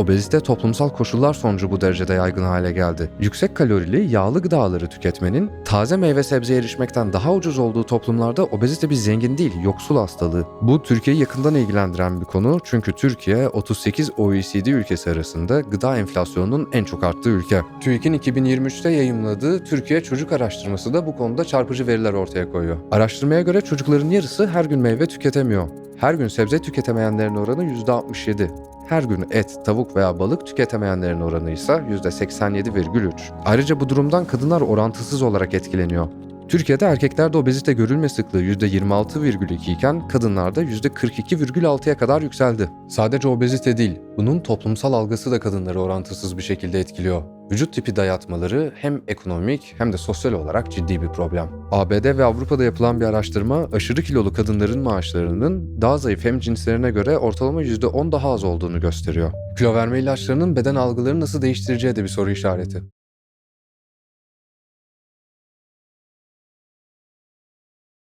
obezite toplumsal koşullar sonucu bu derecede yaygın hale geldi. Yüksek kalorili, yağlı gıdaları tüketmenin taze meyve sebzeye erişmekten daha ucuz olduğu toplumlarda obezite bir zengin değil, yoksul hastalığı. Bu Türkiye'yi yakından ilgilendiren bir konu çünkü Türkiye 38 OECD ülkesi arasında gıda enflasyonunun en çok arttığı ülke. TÜİK'in 2023'te yayımladığı Türkiye Çocuk Araştırması da bu konuda çarpıcı veriler ortaya koyuyor. Araştırmaya göre çocukların yarısı her gün meyve tüketemiyor. Her gün sebze tüketemeyenlerin oranı %67. Her gün et, tavuk veya balık tüketemeyenlerin oranı ise %87,3. Ayrıca bu durumdan kadınlar orantısız olarak etkileniyor. Türkiye'de erkeklerde obezite görülme sıklığı %26,2 iken kadınlarda %42,6'ya kadar yükseldi. Sadece obezite değil, bunun toplumsal algısı da kadınları orantısız bir şekilde etkiliyor. Vücut tipi dayatmaları hem ekonomik hem de sosyal olarak ciddi bir problem. ABD ve Avrupa'da yapılan bir araştırma aşırı kilolu kadınların maaşlarının daha zayıf hem cinslerine göre ortalama %10 daha az olduğunu gösteriyor. Kilo verme ilaçlarının beden algılarını nasıl değiştireceği de bir soru işareti.